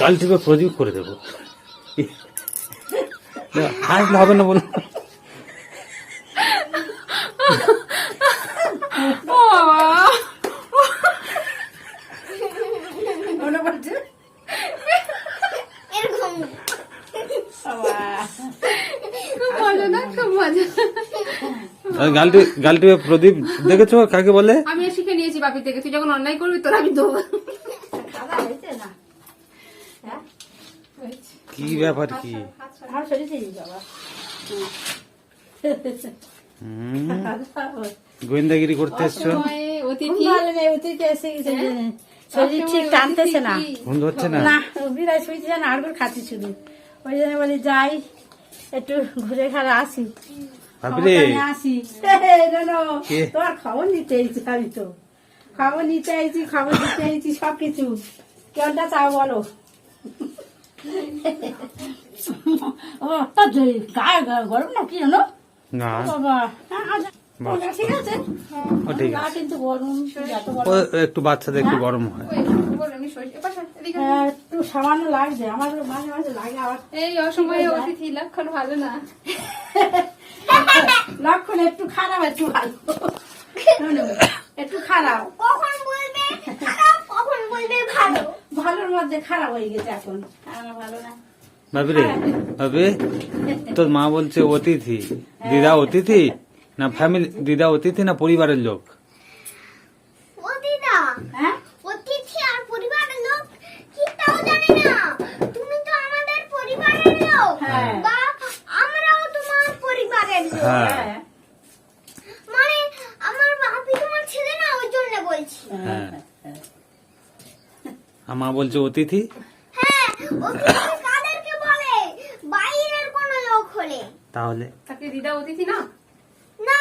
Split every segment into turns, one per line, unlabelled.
কাল থেকে প্রদীপ করে দেবো। না, হাসলে হবে না বলুন। গালটি গালটি প্রদীপ দেখেছ কাকে বলে?
আমি শিখে নিয়েছি বাপি থেকে। তুই যখন অন্যায় করবি তোর আমি দেবো
খাওয়া হয়েছে না হ্যাঁ
কি ব্যাপার কি? গোয়েন্দাগিরি করতে এসছো?
ওই জন্য বলি যাই একটু ঘুরে আসি আসি তোমার খবর নিতে এসেছি আমি তো খবর নিতে খবর দিতে এসেছি সব কিছু কেমনটা চাও বলো? ও তা গায়ে গায়ে গরম না কি জানো?
না।
বাবা হ্যাঁ, আচ্ছা,
বাহ।
ওটা ঠিক আছে।
ও ঠিক
গা
আছে।
কিন্তু গরম এত
ও
গরম
একটু বাচ্চাদের একটু গরম হয়।
হ্যাঁ, একটু সামান্য লাগছে আমার মাঝে মাঝে লাগে আবার
এই অসময়ে অতিথি লক্ষণ ভালো না।
লক্ষণ একটু খারাপ একটু ভালো। একটু খারাপ।
কখন বলবে? খারাপ কখন বলবে ভালো?
ভালোর মধ্যে খারাপ হয়ে গেছে এখন। আমার ভালো না।
ভাবি ভাবি তোর মা বলছে অতিথি। দিদা অতিথি না ফ্যামিলি দিদা অতিথি না পরিবারের লোক
ও দিদা
হ্যাঁ
অতিথি আর পরিবারের লোক কি তাও জানি না তুমি তো আমাদের পরিবারের লোক
হ্যাঁ।
বা আমরাও তোমার পরিবারের লোক
হ্যাঁ
হ্যাঁ
মানে আমার বাপি তোমার ছেলে না ওই জন্য বলছি
হ্যাঁ আর মা বলছে অতিথি?
হ্যাঁ অতিথি কাদেরকে বলে? বাইরের কোনো লোক হলে।
তাহলে?
তাকে দিদা অতিথি না?
না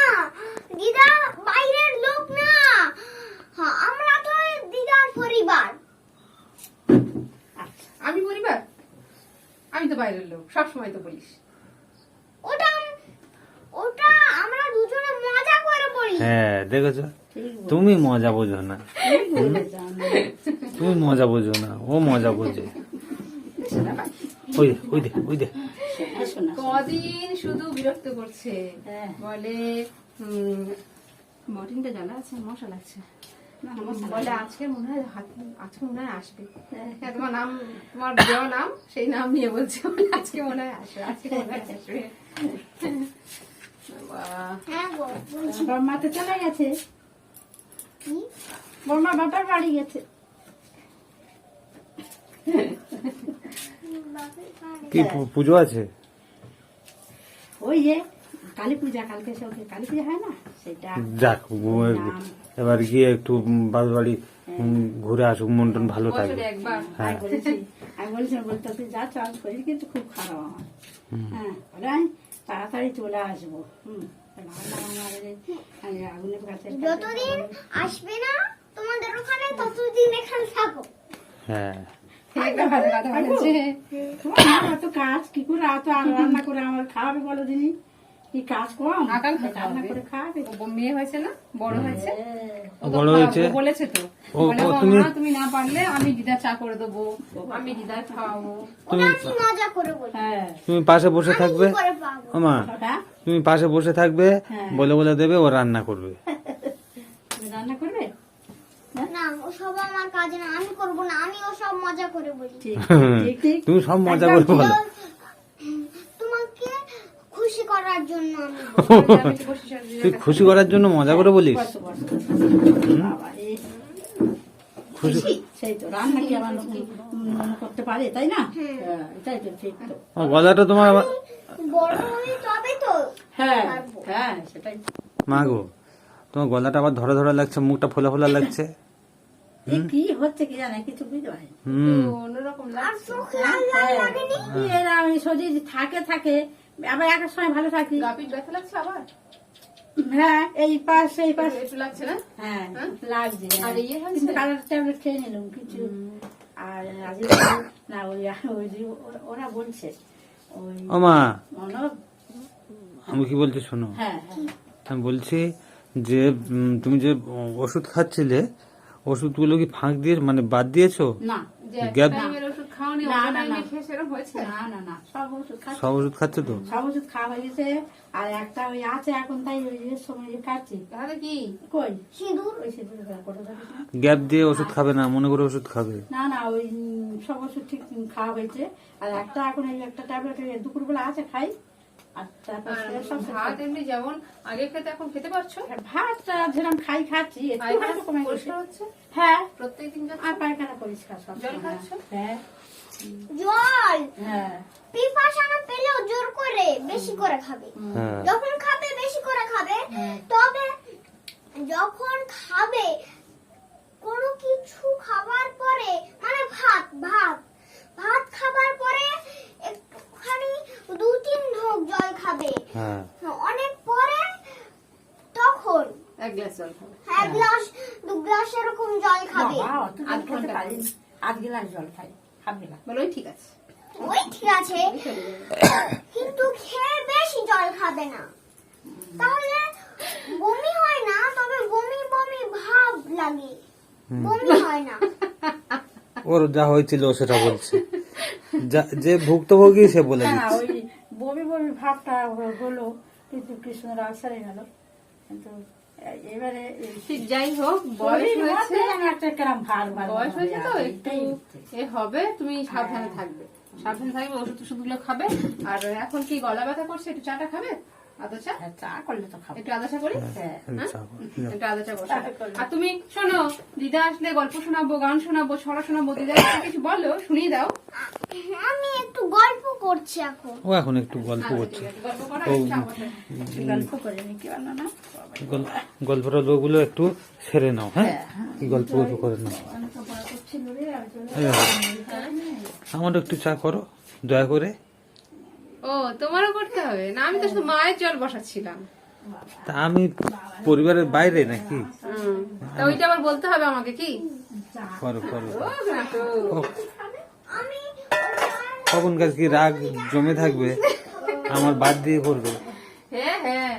দিদা বাইরের লোক না। হ্যাঁ আমরা তো দিদার পরিবার।
আমি পরিবার? আমি তো বাইরের লোক সব সময় তো বলিস।
ওটা ওটা আমরা দুজনে মজা করে বলি।
হ্যাঁ দেখেছ? তুমি মজা বোঝো না। তুমি মজা বোঝো না ও মজা বোঝে। ওই ওই দে ওই দে।
শোনা, শোনা।
কদিন শুধু বিরক্ত করছে?
হ্যাঁ।
বলে মটনটা জ্বালা আছে মশা লাগছে। বলে আজকে মনে হয় আজকে মনে হয় আসবে।
হ্যাঁ।
তোমার নাম তোমার দেওয়া নাম সেই নাম নিয়ে বলছে। আজকে মনে হয় আসবে আজকে মনে হয় আসবে। বাবা,
হ্যাঁ গো বলছি।
চলে গেছে।
কি?
বর্মা বাবার বাড়ি গেছে।
কি পুজো আছে?
ওই যে কালী পূজা কালকে সঙ্গে কালী পূজা হয় না সেটা
যাক এবার গিয়ে একটু বাবার বাড়ি ঘুরে আসুক মন টন ভালো থাকে
একবার।
হ্যাঁ।
আমি বলেছি আমি বলেছিলাম বলতে তুই যা চল শরীর কিন্তু খুব খারাপ আমার। হ্যাঁ তাড়াতাড়ি চলে আসব। হুম রান্না বান্না করে আমি আগুনের কাছে
যতদিন আসবে না তোমাদের ওখানে ততদিন এখানে থাকো।
হ্যাঁ।
একটা ভালো কথা বলেছে
তোমার মা এত কাজ কি করে রান্না করে আমার খাওয়াবে বলো দিনি? কি কাজ কম? রান্না করে খাওয়াবে
মেয়ে হয়েছে না? বড় হয়েছে?
বড় হয়েছে।
বলেছে তো।
ও-
বলে,
ও
"ও
তুমি-
না পারলে আমি দিদা চা করে দেবো আমি দিদা খাওয়াবো।
ওটা আমি মজা করে বলি।
হ্যাঁ।
তুমি পাশে বসে থাকবে? তুমি পাশে বসে থাকবে
হ্যাঁ।
বলে বলে দেবে ও রান্না করবে।
তুমি রান্না করবে?
না ওসব আমার কাজ না আমি করব না আমি ওসব মজা করে বলি।
ঠিক ঠিক ঠিক
তুমি সব মজা করে বলো।
খুশি করার জন্য
তুই খুশি করার জন্য মজা করে বলিস?
বসো বসো বাবা রে
খুশি?
সেই তো রান্না কি আমার মনে করতে পারে তাই না? হ্যাঁ, এটাই তো ঠিক তো।
ও, গলাটা তোমার
বড়
হ্যাঁ হ্যাঁ সেটাই।
মা গো তোমার গলাটা আবার ধরা ধরা লাগছে মুখটা ফোলা ফোলা লাগছে।
কি হচ্ছে কি জানে কিছু বুঝতে পারি
অন্যরকম লাগছে।
চোখ লাল লাল লাগেনি?
এরা ওই শরীর থাকে থাকে আবার এক এক সময় ভালো থাকি।
ব্যথা লাগছে আবার?
হ্যাঁ এই পাশ এই পাশ।
একটু লাগছে না?
হ্যাঁ
হ্যাঁ?
লাগছে
আর ইয়ে
কিন্তু কালার ট্যাবলেট খেয়ে নিলাম কিছু। আর না ওই ওরা- বলছে ওই মনো
আমি কি বলছি শোনো।
হ্যাঁ হ্যাঁ।
আমি বলছি যে তুমি যে ওষুধ খাচ্ছিলে ওষুধগুলো কি ফাঁক দিয়ে মানে বাদ দিয়েছ? গ্যাপ?
হয়েছে?
সব ওষুধ খাচ্ছি।
সব ওষুধ খাচ্ছ তো?
সব ওষুধ খাওয়া হয়ে গেছে আর একটা ওই আছে এখন তাই ওই সময় খাচ্ছি।
তাহলে কি?
কই?
সিঁদুর।
ওই সিঁদুর।
গ্যাপ দিয়ে ওষুধ খাবে না মনে করে ওষুধ খাবে।
না না ওই সব ওষুধ ঠিক খাওয়া হয়েছে। আর একটা এখন এই একটা ট্যাবলেট দুপুরবেলা আছে খাই।
ভাত এমনি যেমন আগে খেতে এখন খেতে পারছ?
ভাতটা যেরকম খাই খাচ্ছি। একটু
পায়খানা
হয়তো কমে গেছে
পরিষ্কার হচ্ছে?
হ্যাঁ।
প্রত্যেকদিন
আর পায়খানা পরিষ্কার
জল খাচ্ছ?
হ্যাঁ।
জল?
হ্যাঁ।
পিপাসা পেলেও জোর করে বেশি করে খাবে। যখন খাবে বেশি করে খাবে। তবে যখন খাবে কোনো কিছু খাবার পরে মানে ভাত ভাত ভাত খাবার পরে একটুখানি দু তিন ঢোক জল খাবে।
হ্যাঁ।
অনেক পরে তখন
এক গ্লাস জল খাবে।
এক গ্লাস দু গ্লাস এরকম জল খাবে।
আধ
ঘণ্টা আধ গিলাস জল খাই হাফ গিলাস।
বলো ঠিক আছে।
ওই ঠিক আছে। কিন্তু খেয়ে বেশি জল খাবে না। তাহলে বমি হয় না তবে বমি বমি ভাব লাগে। বমি হয় না।
ওর যা হয়েছিল সেটা বলছে। যা- যে ভুক্তভোগী সে বলে দিচ্ছে।
ওই বমি বমি ভাবটা হলো কিন্তু কৃষ্ণরাজ সারে গেল। কিন্তু এবারে
ঠিক যাই হোক বয়স হয়েছে। বয়স হয়েছে তো। এ হবে তুমি সাবধানে থাকবে। সাবধানে থাকবে ওষুধ ওষুধগুলো খাবে। আর এখন কি গলা ব্যথা করছে একটু চাটা খাবে? আদা চা?
হ্যাঁ, করলে তো খাব।
একটু আদা করি?
হ্যাঁ
হ্যাঁ? একটু বসো। আর তুমি শোনো দিদা আসলে গল্প শোনাবো গান শোনাবো ছড়া শোনাবো দিদা কিছু বলো শুনিয়ে দাও।
আমি একটু গল্প করছি এখন।
ও এখন একটু গল্প
আচ্ছা,
করছে।
গল্প
ও,
একটু
গল্প করে নি বলো না?
গল- গল্পটা একটু সেরে নাও হ্যাঁ? কি গল্প গল্প করে নাও। আমার একটু চা করো দয়া করে।
ও তোমারও করতে হবে? না আমি তো শুধু মায়ের জল বসাচ্ছিলাম।
তা আমি পরিবারের বাইরে নাকি?
তা ওইটা আবার বলতে হবে আমাকে কি?
করো করো। কখন কাজ কি রাগ জমে থাকবে? আমার বাদ দিয়ে পড়বে
হ্যাঁ হ্যাঁ।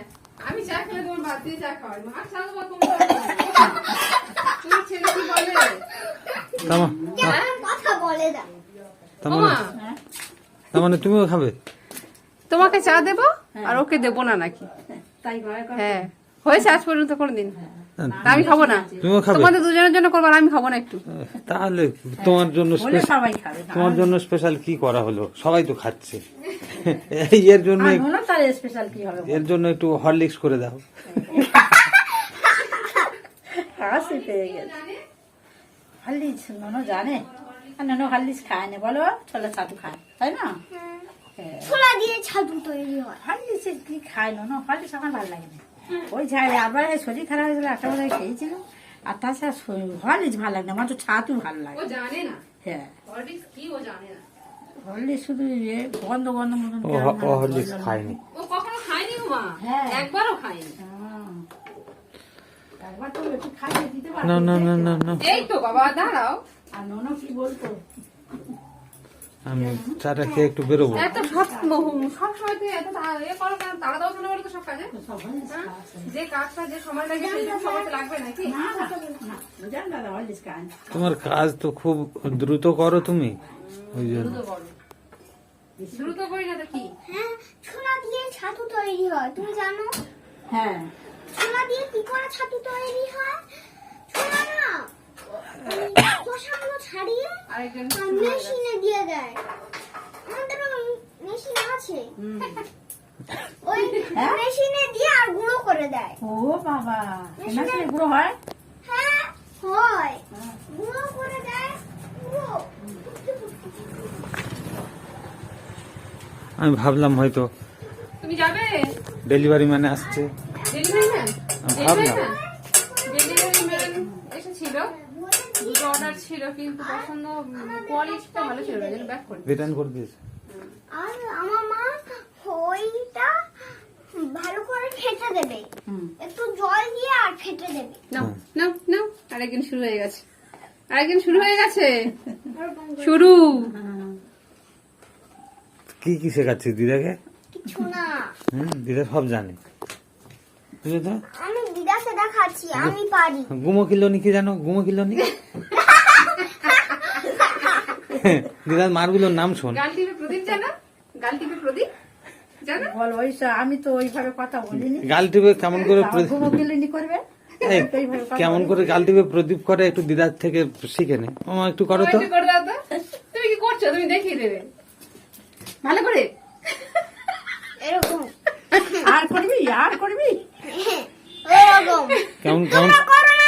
আমি চা খেলে তোমার ভাত দিয়ে চা খাওয়াই। মা চা দেবো তোমার তুমি ছেলে কি বলে? হ্যাঁ?
কথা বলে
তার মানে তুমিও খাবে?
তোমাকে চা দেবো? আর ওকে দেবো না নাকি?
তাই ভয় করে।
হ্যাঁ। হয়েছে আজ পর্যন্ত কোনোদিন? আমি খাব না। তোমাদের দুজনের জন্য করব আমি খাব না একটু।
তাহলে তোমার জন্য
খাবে
তোমার জন্য স্পেশাল কি করা হলো? সবাই তো খাচ্ছে। এর জন্য
আর নোনা তার স্পেশাল কি হবে
এর জন্য একটু হরলিক্স করে দাও।
হাসি পেয়ে গেছে। হাল্লিস নোনো জানে? হাল্লিস খায় না বলো। ছোলা ছাতু খায়। তাই না? হ্যাঁ।
ছোলা দিয়ে ছাতু তৈরি হয়।
হাল্লিস কি খায় নোনো? হাল্লিস আমার ভালো লাগে না ওই ঝাই আবার শরীর খারাপ হয়েছিল একটা বোধ খেয়েছিল। আর তাছাড়া হরলিস ভালো লাগে না আমার তো ছাতু ভালো লাগে।
ও জানে না?
হ্যাঁ।
হরলিক্স কি ও জানে না?
শুধু এ গন্ধ গন্ধ মতন
ও
কেমন
হ- ও
লাগে,
হরলিক্স খায়নি।
ও কখনো খায়নি মা?
হ্যাঁ।
একবারও খায়নি।
হ্যাঁ।
না না না না না।
এই তো বাবা দাঁড়াও।
আর নোনো কি বলতো?
আমি চাটা খেয়ে একটু বেরোবো।
এত সব সব সময় তুমি এত এ করো কেন? তাড়া দাও শোনো বলো তো সব কাজে।
সব হরলিক্স
হ্যাঁ? যে কাজটা যে সময় লাগে সেই সময় লাগবে নাকি।
তোমার কাজ তো খুব দ্রুত করো তুমি। ওই জন্য।
দ্রুত করি। না তো কি?
হ্যাঁ ছোলা দিয়ে ছাতু তৈরি হয় তুমি জানো?
হ্যাঁ।
ছোলা দিয়ে কি করে ছাতু তৈরি হয়? ছোলা খোসাগুলো ছাড়িয়ে আর মেশিনে দিয়ে দেয়। আমাদের মেশিন আছে। ওই
হ্যাঁ?
মেশিনে দিয়ে আর গুঁড়ো করে দেয়।
ও বাবা এনাকে এগুলো হয়?
হ্যাঁ হয়। গুঁড়ো করে দেয় গুঁড়ো।
আমি ভাবলাম হয়তো
তুমি যাবে?
ডেলিভারি মানে আসছে।
Delivery man?
ভাবলাম।
কিন্তু পছন্দ কোয়ালিটিটা ভালো ছিল না ব্যাক করে
রিটার্ন করে দিয়েছে।
আর আমার মা ওইটা ভালো করে ফেটে দেবে। একটু জল দিয়ে আর ফেটে দেবে।
নাও নাও নাও আরেকদিন শুরু হয়ে গেছে। আরেকদিন শুরু হয়ে গেছে। শুরু।
কি কি শেখাচ্ছি দিদাকে?
কিছু না।
হুম দিদা সব জানে। বুঝলে তো?
আমি দিদাকে দেখাচ্ছি আমি পারি।
গুমো কিলোনি কি জানো? গুমো কিলোনি দিদার মারগুলোর নাম শোন।
গাল টিপে প্রদীপ জানো? গাল টিপে প্রদীপ
বল ওই আমি তো ওইভাবে কথা বলিনি।
গাল টিপে কেমন করে
করবে?
কেমন করে গাল টিপে প্রদীপ করে একটু দিদার থেকে শিখে নে। মামা একটু করো তো।
একটু করে দাও তো। তুমি কি করছ? তুমি দেখিয়ে দেবে। ভালো করে।
এরকম।
আর করবি? আর করবি?
ওরকম
কেমন কেমন
করো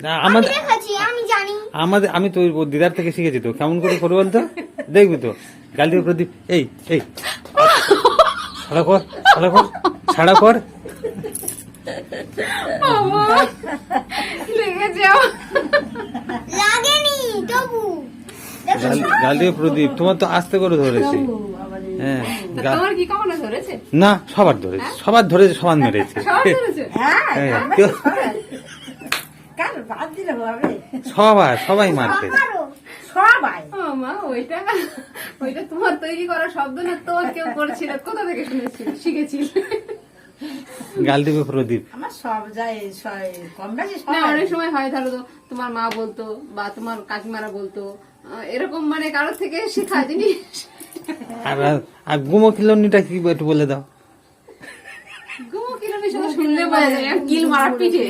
না
আমাদের
আমি
আমাদের আমি তো ওই দিদার থেকে শিখেছি তো। কেমন করে করব বলতো? দেখবি তো। গাল প্রদীপ এই এই। ছাড়া কর ছাড়া কর। ছাড়া কর।
বাবা, লেগেছে আমার।
লাগেনি তবু।
গাল গাল প্রদীপ তোমার তো আস্তে করে ধরেছি। হ্যাঁ না সবার ধরেছে। সবার ধরেছে সবার মেরেছে
সবার ধরেছে?
হ্যাঁ
হ্যাঁ, কেউ-
কার বাদ দিলে হবে
সবার সবাই মার খেয়েছে
সবাই।
ও মা ওইটা ওইটা তোমার তৈরি করা শব্দ না তোর কেউ করছিল। কোথা থেকে শুনেছিল? শিখেছিল।
গাল টিপে প্রদীপ।
আমার সব যায় কম বেশি
না অনেক সময় হয় ধরো তোমার মা বলতো বা তোমার কাকিমারা বলতো এরকম মানে কারোর থেকে শেখা জিনিস।
আর আর গুমো খিলনিটা কি একটু বলে দাও।
গুমো শুধু শুনলে বোঝা যায় কিল মারা পিঠে।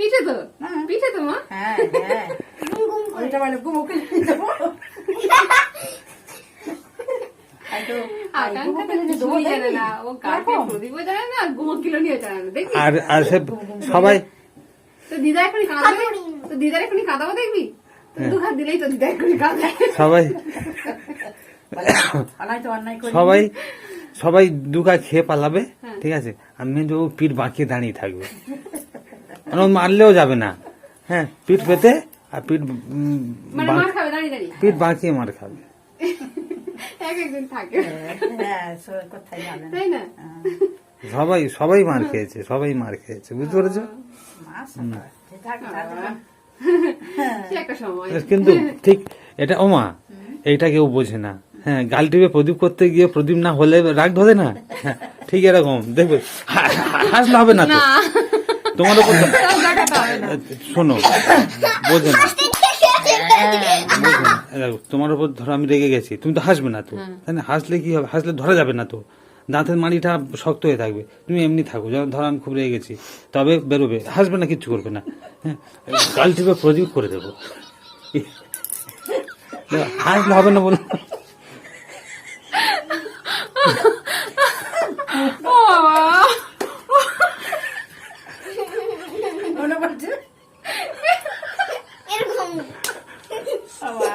পিঠে তো?
হ্যাঁ।
পিঠে তো মা?
হ্যাঁ হ্যাঁ। ওইটা গুমো দেবো
আর
আর সে সবাই
দিদা এখনই কাঁদাবে? তো দিদার এখনই কাঁদাবো দেখবি? তো দু হাত দিলেই তো দিদা এখনই কাঁদায়
সবাই সবাই খেয়ে পালাবে ঠিক আছে? আমি তো পিঠ বাঁকিয়ে দাঁড়িয়ে থাকবে। মারলেও যাবে না। হ্যাঁ পিঠ পেতে আর পিঠ
মানে
পিঠ বাঁকিয়ে মার খাবে।
এক একদিন থাকে।
হ্যাঁ না।
সবাই সবাই মার খেয়েছে সবাই মার খেয়েছে বুঝতে পেরেছ?
মাস থাক থাক
সে একটা সময়।
কিন্তু ঠিক এটা ওমা এইটা কেউ বোঝে না। হ্যাঁ গাল টিপে প্রদীপ করতে গিয়ে প্রদীপ না হলে রাগ ধরে না? হ্যাঁ, ঠিক এরকম দেখবে। হাসলে হবে না তো?
না।
তোমার উপর তো-
সব দেখাতে হবে না।
শোনো বোঝে না। তোমার উপর ধরো আমি রেগে গেছি তুমি তো হাসবে না তো তাই না? হাসলে কি হবে? হাসলে ধরা যাবে না তো। দাঁতের মাড়িটা শক্ত হয়ে থাকবে। তুমি এমনি থাকো যেমন ধরো আমি খুব রেগে গেছি তবে বেরোবে। হাসবে না কিচ্ছু করবে না। হ্যাঁ কাল টিপে করে দেবো। হাসলে হবে না বলো
ও বাবা
মনে পড়ছে
এরকম
বাবা,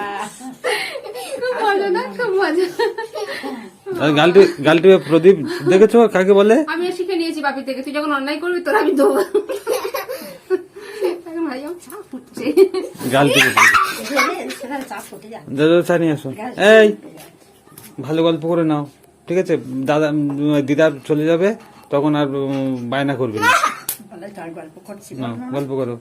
খুব মজা না খুব মজা
আর গাল টিপে প্রদীপ দেখেছ? কাকে বলে?
আমি শিখে নিয়েছি বাপি থেকে। তুই যখন অন্যায় করবি তোর আমি দেবো এখন ভাই আমার চা ফুটছে।
গাল টিপে প্রদীপ।
এখানে- সেখানে চাপ ফুটে যায়
দাদা চা নিয়ে আসো। এই ভালো গল্প করে নাও। ঠিক আছে? দাদা উম, দিদা চলে যাবে তখন আর বায়না করবে না।
গল্প করছি।
না গল্প করো।